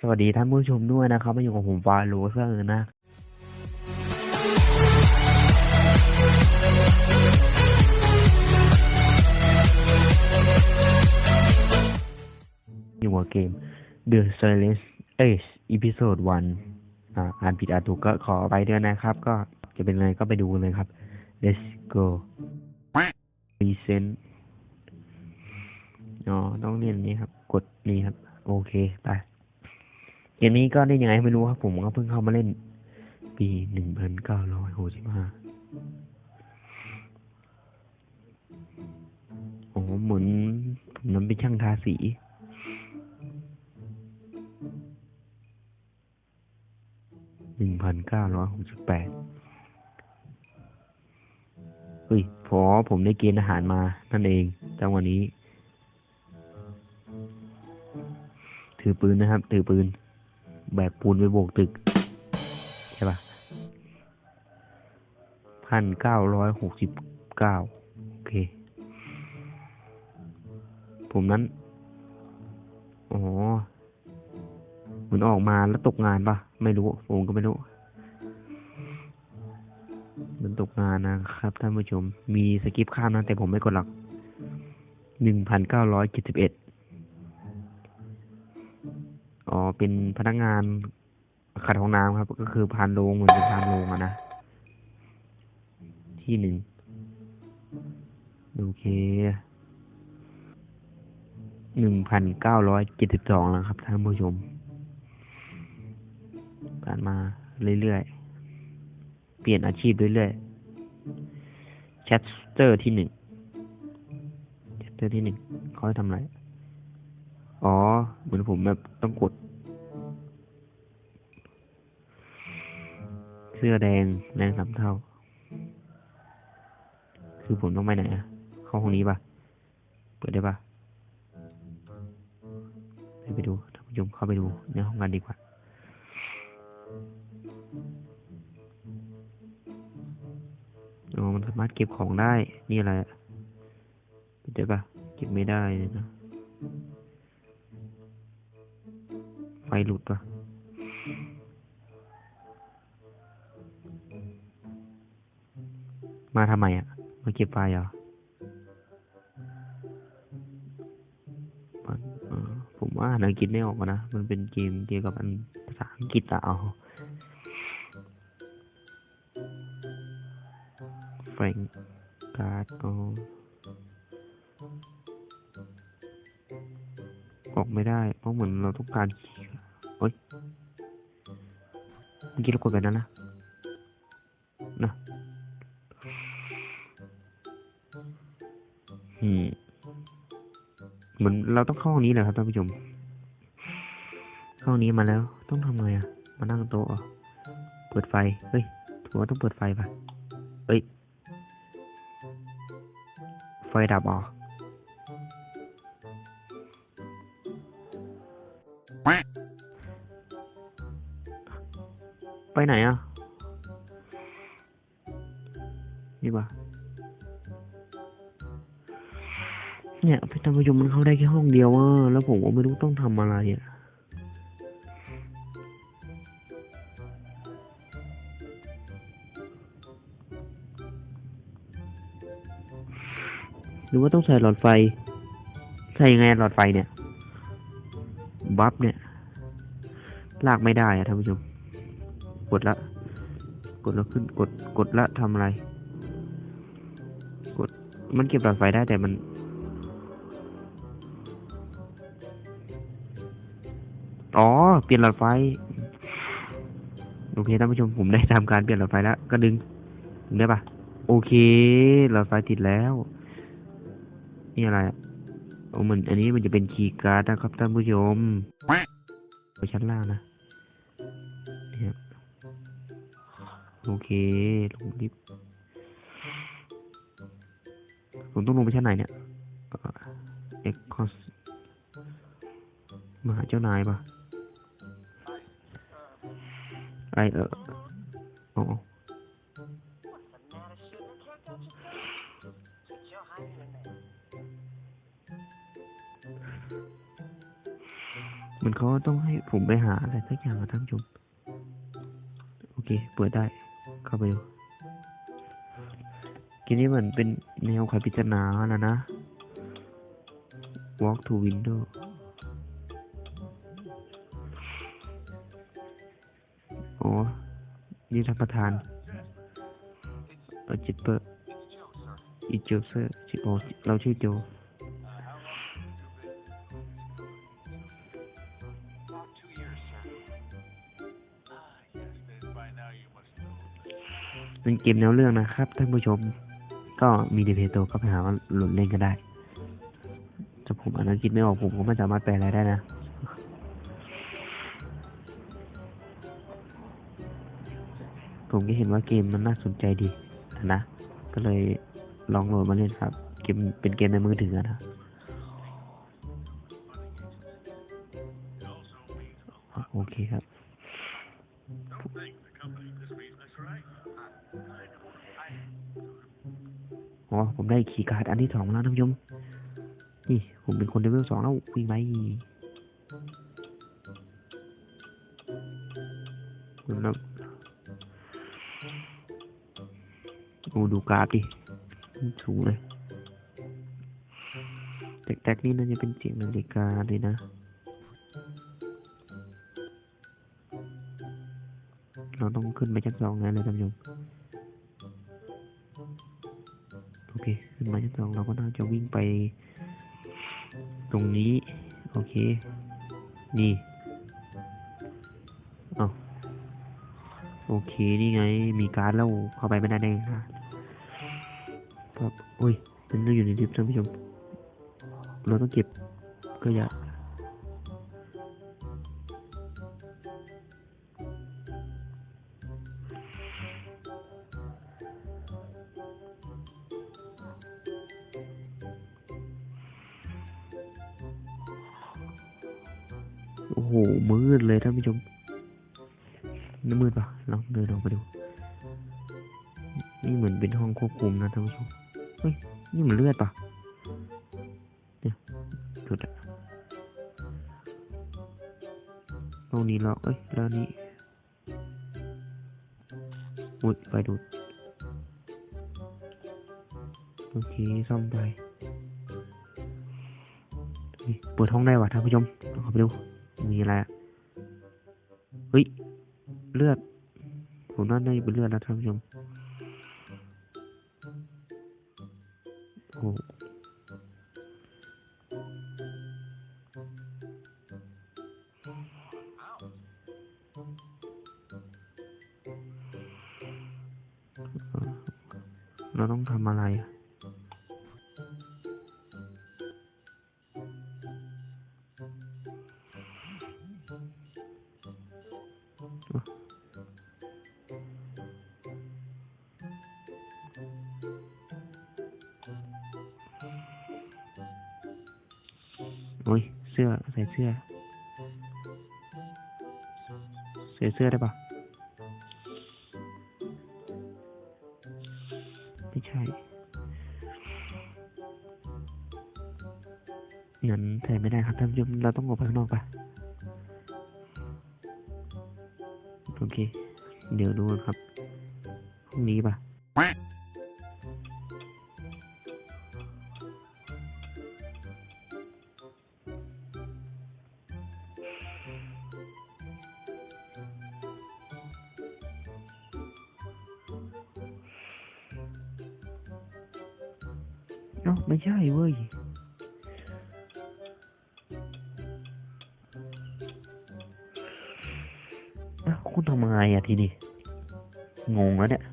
สวัสดีท่านผู้ชมด้วยนะครับมาอยู่กับผมฟาโรเซอร์นะอยู่กับเกม The Silence Age Episode 1อ่าอ่านผิดอ่านถูกก็ขอไปด้วยนะครับ ก็จะเป็นไงก็ไปดูเลยครับ Let's go Present อ๋อต้องเรียนนี้ครับ กดนี้ครับ โอเค ไป เกมนี้ก็ได้ยังไงไม่รู้ครับผมก็เพิ่งเข้ามาเล่น ปีหนึ่งพันเก้าร้อยหกสิบห้าโอ้เหมือนผมนั้นเป็นช่างทาสีหนึ่งพันเก้าร้อยหกสิบแปดเฮ้ยพอผมได้เกณฑ์อาหารมา นั่นเองจังวันนี้ ถือปืนนะครับ ถือปืน แบกปูนไปโบกตึก ใช่ปะพันเก้าร้อยหกสิบเก้าโอเค ผมนั้น อ๋อเหมือนออกมาแล้วตกงานปะไม่รู้ ผมก็ไม่รู้ มันตกงานนะครับท่านผู้ชม มีสกิปข้ามนะแต่ผมไม่กดหลักหนึ่งพันเก้าร้อยเจ็ดสิบเอ็ด อ๋อเป็นพนักงานขัดห้องน้ำครับ ก็คือพานโรงเหมือนเป็นพานโรงอะนะที่หนึ่งโอเคหนึ่งพันเก้าร้อยเจ็ดสิบสองแล้วครับท่านผู้ชมผ่านมาเรื่อยๆ เปลี่ยนอาชีพเรื่อยๆแชสเตอร์ที่หนึ่งแชสเตอร์ที่หนึ่งเขาให้ทำอะไร อ๋อ เหมือนผมแบบต้องกด เสื้อแดงแรงสามเท่า คือผมต้องไปไหนอะเข้าห้องนี้ปะเปิดได้ปะไปไปดูท่านผู้ชมเข้าไปดูในห้องกันดีกว่าอ๋อมันสามารถเก็บของได้ นี่อะไรเปิดได้ปะเก็บไม่ได้เลยนะ หลุดปะมาทำไมอะ มาเก็บไฟเหรอผมว่าหนังกฤษไม่ออกนะ มันเป็นเกมเกี่ยวกับอันภาษาอังกฤษอะเอาแฟงการ์ดเอาออกไม่ได้ เพราะเหมือนเราต้องการ ฮ้ยเมื่อกี้เรากดไปนั้นนะนะอืมเหมือนเราต้องเข้าห้องนี้แหละครับท่านผู้ชมเข้าห้องนี้มาแล้ว ต้องทำไงอะมานั่งโต๊ะเหรอเปิดไฟ เฮ้ยถือว่าต้องเปิดไฟป่ะ เฮ้ย ไฟดับอ๋อ ไปไหนอะ นี่ปะเนี่ยพี่ท่านผู้ชมมันเข้าได้แค่ห้องเดียวอะแล้วผมก็ไม่รู้ต้องทำอะไรอะหรือว่าต้องใส่หลอดไฟ ใส่ยังไงหลอดไฟเนี่ย บัฟเนี่ย ลากไม่ได้อะท่านผู้ชม กดละ กดแล้วขึ้นกดกดละทำอะไร กดมันเก็บหลอดไฟได้แต่มัน อ๋อ เปลี่ยนหลอดไฟ โอเคท่านผู้ชมผมได้ทำการเปลี่ยนหลอดไฟแล้วก็ดึงดึงได้ปะโอเคหลอดไฟติดแล้วนี่อะไรอะโอ้เหมือนอันนี้มันจะเป็นคีย์การ์ดนะครับท่านผู้ชมไปชั้นล่างนะ โอเค ลงลิฟต์ผมต้องลงไปชั้นไหนเนี่ยเอ็กคอสมาหาเจ้านายปะไอเอออ๋อมันเขาต้องให้ผมไปหาอะไรสักอย่างอะท่านผู้ชม โอเค เปิดได้ เข้าไปดูกมนี้เหมือนเป็นแนวไขปริศนาแล้วนะ walk to window โอ้นี่ท่านประธานเอจิปเปอร์อีโจเซอร์ชื่อโอเราชื่อโจ เป็นเกมแนวเรื่องนะครับท่านผู้ชม ก็มีดีเพโตก็ไปหาว่าหลุดเล่นกันได้ถ้าผมอ่านอังกฤษไม่ออกผมก็ไม่สามารถแปลอะไรได้นะผมก็เห็นว่าเกมมันน่าสนใจดีนะ ก็เลยลองโหลดมาเล่นครับ เกมเป็นเกมในมือถืออะนะโอเคครับ อ๋อผมได้คีย์การ์ดอันที่สองแล้วท่านผู้ชมนี่ผมเป็นคนเลเวลสองแล้ววิ่งไปแล้วโอ้ดูกราฟดิสูงเลยแตกๆนี่น่าจะเป็นเสียงนาฬิกาเลยนะเราต้องขึ้นไปชั้นสองแล้วเลยท่านผู้ชม เคขึ้นมาชั้นสองเราก็น่าจะวิ่งไป ตรงนี้ โอเค นี่เอาโอเค นี่ไง มีการ์ดแล้วเข้าไปไม่ได้แด้ไงครับปั๊บอุ้ยมันต้องอยู่ในลิฟต์ท่านผู้ชม เราต้องเก็บก็อยาก โอ้โห มืดเลยท่านผู้ชมนี่มืดปะลองเดินออกไปดู นี่เหมือนเป็นห้องควบคุมนะท่านผู้ชม เฮ้ย นี่มันเลือดปะเนี่ยจุดอะตรงนี้ล็อกเอ้ย แล้วนี่อุ้ยไฟดูดโอเคซ่อมไป เปิดห้องได้ว่ะท่านผู้ชมลองเข้าไปดู มีอะไรเฮ้ย เลือด ผมน่าจะเป็นเลือดแล้วท่านผู้ชม โอ้เราต้องทำอะไรอะ โอ้ยเสื้อใส่เสื้อใส่เสื้อได้ปะไม่ใช่งั้นใส่ไม่ได้ครับท่านผู้ชมเราต้องออกไปข้างนอกป อเค เดี๋ยวดูกันครับห้องนี้ปะเอ้าไม่ใช่เว้ย ทำไงอะทีนี้งงแล้วเนี่ย